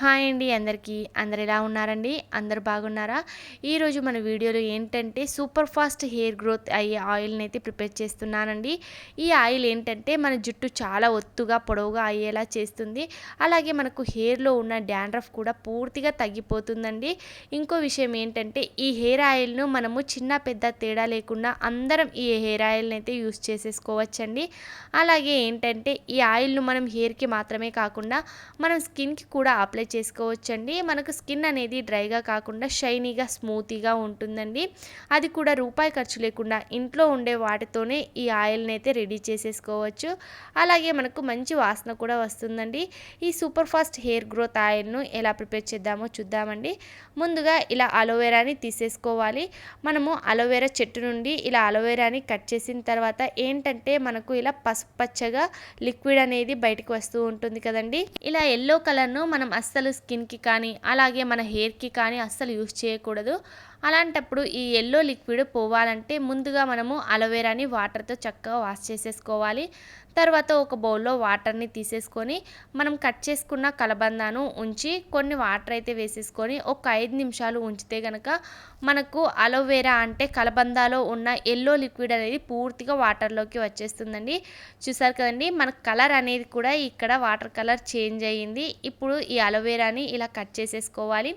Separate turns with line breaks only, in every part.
Hi అండి అందరికీ. అందరు ఎలా ఉన్నారండి? అందరు బాగున్నారా? ఈరోజు మన వీడియోలో ఏంటంటే సూపర్ ఫాస్ట్ హెయిర్ గ్రోత్ అయ్యే ఆయిల్ని అయితే ప్రిపేర్ చేస్తున్నానండి. ఈ ఆయిల్ ఏంటంటే మన జుట్టు చాలా ఒత్తుగా పొడవుగా అయ్యేలా చేస్తుంది. అలాగే మనకు హెయిర్లో ఉన్న డాండ్రఫ్ కూడా పూర్తిగా తగ్గిపోతుందండి. ఇంకో విషయం ఏంటంటే ఈ హెయిర్ ఆయిల్ను మనము చిన్న పెద్ద తేడా లేకుండా అందరం ఈ హెయిర్ ఆయిల్ని అయితే యూస్ చేసేసుకోవచ్చండి. అలాగే ఏంటంటే ఈ ఆయిల్ను మనం హెయిర్కి మాత్రమే కాకుండా మనం స్కిన్కి కూడా అప్లై చేసుకోవచ్చండి. మనకు స్కిన్ అనేది డ్రైగా కాకుండా షైనీగా స్మూతీగా ఉంటుందండి. అది కూడా రూపాయి ఖర్చు లేకుండా ఇంట్లో ఉండే వాటితోనే ఈ ఆయిల్ని అయితే రెడీ చేసేసుకోవచ్చు. అలాగే మనకు మంచి వాసన కూడా వస్తుందండి. ఈ సూపర్ ఫాస్ట్ హెయిర్ గ్రోత్ ఆయిల్ను ఎలా ప్రిపేర్ చేద్దామో చూద్దామండి. ముందుగా ఇలా అలోవెరాని తీసేసుకోవాలి. మనము అలోవెరా చెట్టు నుండి ఇలా అలోవెరాని కట్ చేసిన తర్వాత ఏంటంటే మనకు ఇలా పసుపు పచ్చగా లిక్విడ్ అనేది బయటకు వస్తూ ఉంటుంది కదండి. ఇలా ఎల్లో కలర్ను మనం అస్సలు స్కిన్కి కానీ అలాగే మన హెయిర్కి కానీ అస్సలు యూస్ చేయకూడదు. అలాంటప్పుడు ఈ ఎల్లో లిక్విడ్ పోవాలంటే ముందుగా మనము అలోవెరాని వాటర్తో చక్కగా వాష్ చేసేసుకోవాలి. తర్వాత ఒక బౌల్లో వాటర్ని తీసేసుకొని మనం కట్ చేసుకున్న కలబందాను ఉంచి కొన్ని వాటర్ అయితే వేసేసుకొని ఒక ఐదు నిమిషాలు ఉంచితే కనుక మనకు అలోవెరా అంటే కలబందాలో ఉన్న ఎల్లో లిక్విడ్ అనేది పూర్తిగా వాటర్లోకి వచ్చేస్తుందండి. చూసారు కదండి మన కలర్ అనేది కూడా ఇక్కడ వాటర్ కలర్ చేంజ్ అయ్యింది. ఇప్పుడు ఈ అలోవేరాని ఇలా కట్ చేసేసుకోవాలి.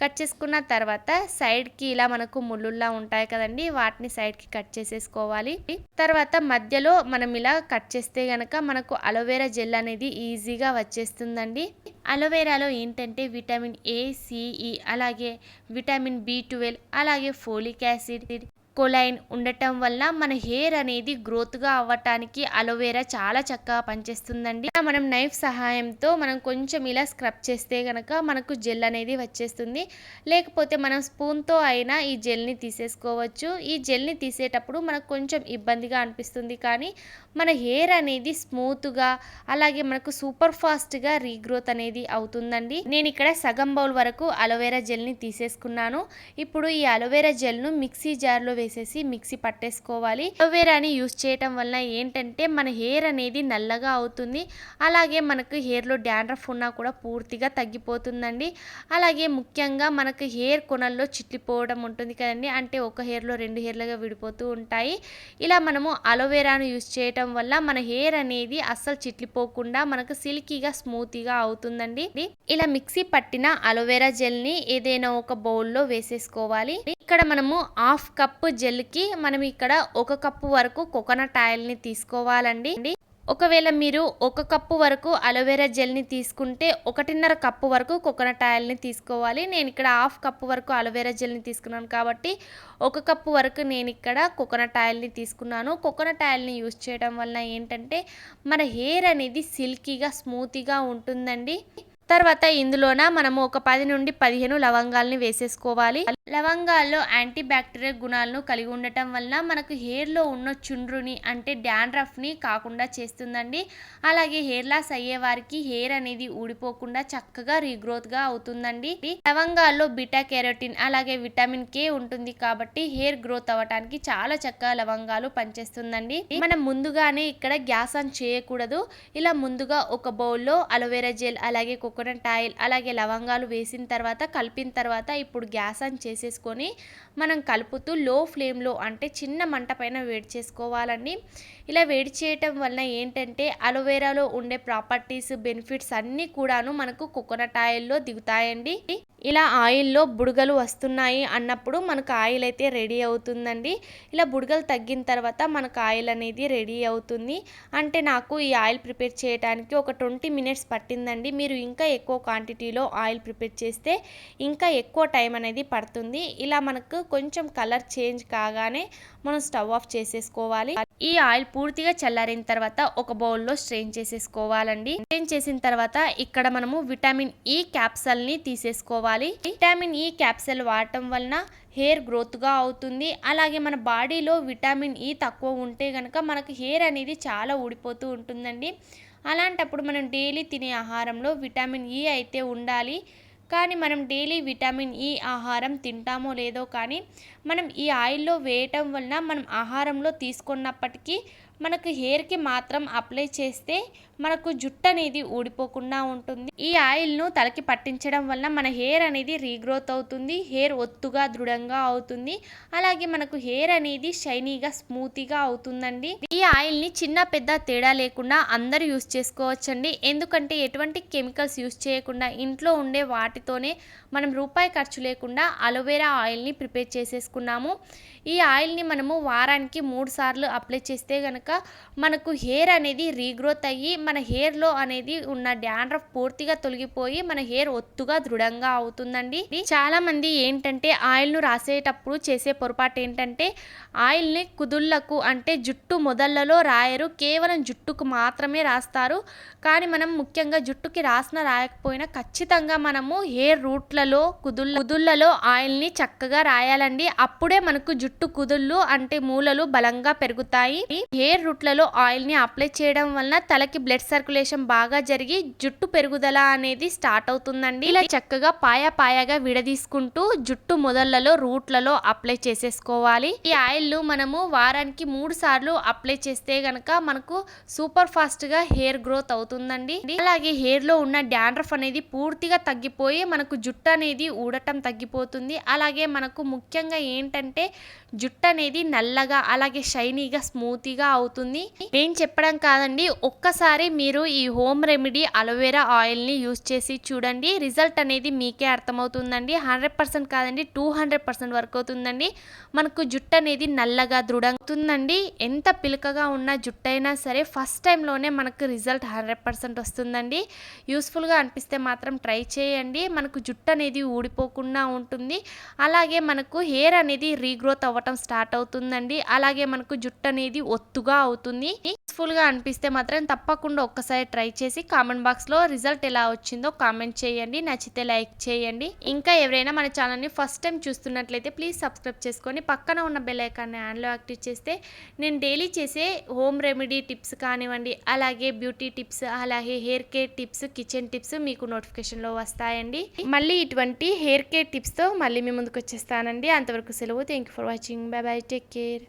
కట్ చేసుకున్న తర్వాత సైడ్కి ఇలా మనకు ముళ్ళుల్లా ఉంటాయి కదండి వాటిని సైడ్కి కట్ చేసేసుకోవాలి. తర్వాత మధ్యలో మనం ఇలా కట్ చేస్తే గనక మనకు అలోవెరా జెల్ అనేది ఈజీగా వచ్చేస్తుందండి. అలోవెరాలో ఏంటంటే vitamin A C E e, అలాగే విటమిన్ బి ట్వెల్వ్ అలాగే ఫోలిక్ యాసిడ్ కొలైన్ ఉండటం వల్ల మన హెయిర్ అనేది గ్రోత్గా అవ్వటానికి అలోవేరా చాలా చక్కగా పనిచేస్తుందండి. మనం నైఫ్ సహాయంతో మనం కొంచెం ఇలా స్క్రబ్ చేస్తే కనుక మనకు జెల్ అనేది వచ్చేస్తుంది. లేకపోతే మనం స్పూన్తో అయినా ఈ జెల్ని తీసేసుకోవచ్చు. ఈ జెల్ని తీసేటప్పుడు మనకు కొంచెం ఇబ్బందిగా అనిపిస్తుంది కానీ మన హెయిర్ అనేది స్మూత్గా అలాగే మనకు సూపర్ ఫాస్ట్గా రీగ్రోత్ అనేది అవుతుందండి. నేను ఇక్కడ సగం బౌల్ వరకు అలోవెరా జెల్ని తీసేసుకున్నాను. ఇప్పుడు ఈ అలోవెరా జెల్ను మిక్సీ జార్లో వేసేసి మిక్సీ పట్టేసుకోవాలి. అలోవెరాని యూస్ చేయటం వల్ల ఏంటంటే మన హెయిర్ అనేది నల్లగా అవుతుంది. అలాగే మనకు హెయిర్లో డాండ్రఫ్ ఉన్నా కూడా పూర్తిగా తగ్గిపోతుందండి. అలాగే ముఖ్యంగా మనకు హెయిర్ కొనల్లో చిట్లిపోవడం ఉంటుంది కదండి. అంటే ఒక హెయిర్లో రెండు హెయిర్లుగా విడిపోతూ ఉంటాయి. ఇలా మనము అలోవెరాను యూస్ చేయటం వల్ల మన హెయిర్ అనేది అస్సలు చిట్లిపోకుండా మనకు సిల్కీగా స్మూతీగా అవుతుందండి ఇలా మిక్సీ పట్టిన అలోవెరా జెల్ని ఏదైనా ఒక బౌల్లో వేసేసుకోవాలి. ఇక్కడ మనము హాఫ్ కప్ జెల్కి మనం ఇక్కడ ఒక కప్పు వరకు కోకోనట్ ఆయిల్ని తీసుకోవాలండి. ఒకవేళ మీరు ఒక కప్పు వరకు అలోవెరా జెల్ని తీసుకుంటే ఒకటిన్నర కప్పు వరకు కోకోనట్ ఆయిల్ని తీసుకోవాలి. నేను ఇక్కడ హాఫ్ కప్పు వరకు అలోవెరా జెల్ని తీసుకున్నాను కాబట్టి ఒక కప్పు వరకు నేను ఇక్కడ కోకోనట్ ఆయిల్ని తీసుకున్నాను. కోకోనట్ ఆయిల్ని యూజ్ చేయడం వల్ల ఏంటంటే మన హెయిర్ అనేది సిల్కీగా స్మూత్గా ఉంటుందండి. తర్వాత ఇందులోన మనము ఒక పది నుండి పదిహేను లవంగాల్ని వేసేసుకోవాలి. లవంగాల్లో యాంటీ బ్యాక్టీరియల్ గుణాలను కలిగి ఉండటం వల్ల మనకు హెయిర్లో ఉన్న చుండ్రుని అంటే డాండ్రఫ్ని కాకుండా చేస్తుందండి. అలాగే హెయిర్ లాస్ అయ్యే వారికి హెయిర్ అనేది ఊడిపోకుండా చక్కగా రీగ్రోత్గా అవుతుందండి. లవంగాల్లో బిటా కెరోటిన్ అలాగే విటమిన్ కే ఉంటుంది కాబట్టి హెయిర్ గ్రోత్ అవ్వటానికి చాలా చక్కగా లవంగాలు పనిచేస్తుందండి. మనం ముందుగానే ఇక్కడ గ్యాస్ ఆన్ చేయకూడదు. ఇలా ముందుగా ఒక బౌల్లో అలోవెరా జెల్ అలాగే కోకోనట్ ఆయిల్ అలాగే లవంగాలు వేసిన తర్వాత కలిపిన తర్వాత ఇప్పుడు గ్యాస్ ఆన్ చేసేసుకొని మనం కలుపుతూ లో ఫ్లేమ్లో అంటే చిన్న మంట పైన వేడి చేసుకోవాలండి. ఇలా వేడి చేయటం వలన ఏంటంటే అలోవెరాలో ఉండే ప్రాపర్టీస్ బెనిఫిట్స్ అన్నీ కూడాను మనకు కోకోనట్ ఆయిల్లో దిగుతాయండి. ఇలా ఆయిల్లో బుడగలు వస్తున్నాయి అన్నప్పుడు మనకు ఆయిల్ అయితే రెడీ అవుతుందండి. ఇలా బుడగలు తగ్గిన తర్వాత మనకు ఆయిల్ అనేది రెడీ అవుతుంది. అంటే నాకు ఈ ఆయిల్ ప్రిపేర్ చేయడానికి ఒక ట్వంటీ మినిట్స్ పట్టిందండి. మీరు ఇంకా ఎక్కువ క్వాంటిటీలో ఆయిల్ ప్రిపేర్ చేస్తే ఇంకా ఎక్కువ టైం అనేది పడుతుంది. ఇలా మనకు కొంచెం కలర్ చేంజ్ కాగానే మనం స్టవ్ ఆఫ్ చేసేసుకోవాలి. ఈ ఆయిల్ పూర్తిగా చల్లారిన తర్వాత ఒక బౌల్లో స్ట్రెయిన్ చేసేసుకోవాలండి. స్ట్రెయిన్ చేసిన తర్వాత ఇక్కడ మనము విటమిన్ ఈ క్యాప్సల్ని తీసేసుకోవాలి. విటమిన్ ఈ క్యాప్సల్ వాడటం వలన హెయిర్ గ్రోత్గా అవుతుంది. అలాగే మన బాడీలో విటమిన్ ఈ తక్కువ ఉంటే కనుక మనకు హెయిర్ అనేది చాలా ఊడిపోతూ ఉంటుందండి. అలాంటప్పుడు మనం డైలీ తినే ఆహారంలో విటమిన్ ఈ అయితే ఉండాలి. కానీ మనం డైలీ విటమిన్ ఈ ఆహారం తింటామో లేదో కానీ మనం ఈ ఆయిల్లో వేయటం వలన మనం ఆహారంలో తీసుకున్నప్పటికీ మనకు హెయిర్కి మాత్రం అప్లై చేస్తే మనకు జుట్టు అనేది ఊడిపోకుండా ఉంటుంది. ఈ ఆయిల్ను తలకి పట్టించడం వల్ల మన హెయిర్ అనేది రీగ్రోత్ అవుతుంది హెయిర్ ఒత్తుగా దృఢంగా అవుతుంది. అలాగే మనకు హెయిర్ అనేది షైనీగా స్మూతీగా అవుతుందండి. ఈ ఆయిల్ని చిన్న పెద్ద తేడా లేకుండా అందరూ యూస్ చేసుకోవచ్చండి. ఎందుకంటే ఎటువంటి కెమికల్స్ యూస్ చేయకుండా ఇంట్లో ఉండే వాటితోనే మనం రూపాయి ఖర్చు లేకుండా అలోవెరా ఆయిల్ని ప్రిపేర్ చేసేసుకున్నాము. ఈ ఆయిల్ని మనము వారానికి మూడు సార్లు అప్లై చేస్తే కనుక మనకు హెయిర్ అనేది రీగ్రోత్ అయ్యి మన హెయిర్లో అనేది ఉన్న డాండ్రఫ్ పూర్తిగా తొలగిపోయి మన హెయిర్ ఒత్తుగా దృఢంగా అవుతుందండి. చాలా మంది ఏంటంటే ఆయిల్ను రాసేటప్పుడు చేసే పొరపాటు ఏంటంటే ఆయిల్ని కుదుళ్ళకు అంటే జుట్టు మొదళ్ళలో రాయరు కేవలం జుట్టుకు మాత్రమే రాస్తారు. కానీ మనం ముఖ్యంగా జుట్టుకి రాసిన రాయకపోయినా ఖచ్చితంగా మనము హెయిర్ రూట్లలో కుదుళ్ళ కుదుళ్ళలో ఆయిల్ని చక్కగా రాయాలండి. అప్పుడే మనకు జుట్టు కుదుళ్ళు అంటే మూలలు బలంగా పెరుగుతాయి. హెయిర్ రూట్లలో ఆయిల్ని అప్లై చేయడం వలన తలకి బ్లడ్ సర్క్యులేషన్ బాగా జరిగి జుట్టు పెరుగుదల అనేది స్టార్ట్ అవుతుందండి. ఇలా చక్కగా పాయ పాయగా విడదీసుకుంటూ జుట్టు మొదళ్ళలో రూట్లలో అప్లై చేసేసుకోవాలి. ఈ ఆయిల్ మనము వారానికి మూడు సార్లు అప్లై చేస్తే గనక మనకు సూపర్ ఫాస్ట్గా హెయిర్ గ్రోత్ అవుతుందండి. అలాగే హెయిర్లో ఉన్న డాండ్రఫ్ అనేది పూర్తిగా తగ్గిపోయి మనకు జుట్టు అనేది ఊడటం తగ్గిపోతుంది. అలాగే మనకు ముఖ్యంగా ఏంటంటే జుట్టు అనేది నల్లగా అలాగే షైనీగా స్మూతీగా అవుతుంది. నేను చెప్పడం కాదండి ఒక్కసారి మీరు ఈ హోమ్ రెమెడీ అలోవెరా ఆయిల్ని యూజ్ చేసి చూడండి. రిజల్ట్ అనేది మీకే అర్థమవుతుందండి. హండ్రెడ్ పర్సెంట్ కాదండి టూ హండ్రెడ్ పర్సెంట్ వర్క్ అవుతుందండి. మనకు జుట్టు అనేది నల్లగా దృఢంగుతుందండి ఎంత పిలకగా ఉన్న జుట్టు అయినా సరే ఫస్ట్ టైంలోనే మనకు రిజల్ట్ హండ్రెడ్ పర్సెంట్ వస్తుందండి. యూస్ఫుల్గా అనిపిస్తే మాత్రం ట్రై చేయండి. మనకు జుట్టు అనేది ఊడిపోకుండా ఉంటుంది. అలాగే మనకు హెయిర్ అనేది రీగ్రోత్ అవ్వటం స్టార్ట్ అవుతుందండి. అలాగే మనకు జుట్టు అనేది ఒత్తుగా అవుతుంది. యూస్ఫుల్గా అనిపిస్తే మాత్రం తప్పకుండా ఒక్కసారి ట్రై చేసి కామెంట్ బాక్స్లో రిజల్ట్ ఎలా వచ్చిందో కామెంట్ చేయండి. నచ్చితే లైక్ చేయండి. ఇంకా ఎవరైనా మన ఛానల్ని ఫస్ట్ టైం చూస్తున్నట్లయితే ప్లీజ్ సబ్స్క్రైబ్ చేసుకొని పక్కన ఉన్న బెల్ ఐకాన్ని ఆన్లో యాక్టివ్ చేస్తే నేను డైలీ చేసే హోమ్ రెమెడీ టిప్స్ కానివ్వండి అలాగే బ్యూటీ టిప్స్ అలాగే hair care tips kitchen tips మీకు నోటిఫికేషన్లో వస్తాయండి. మళ్ళీ ఇటువంటి హెయిర్ కేర్ టిప్స్తో మళ్ళీ మీ ముందుకు వచ్చేస్తానండి అంతవరకు సెలవు. Thank you for watching bye bye take care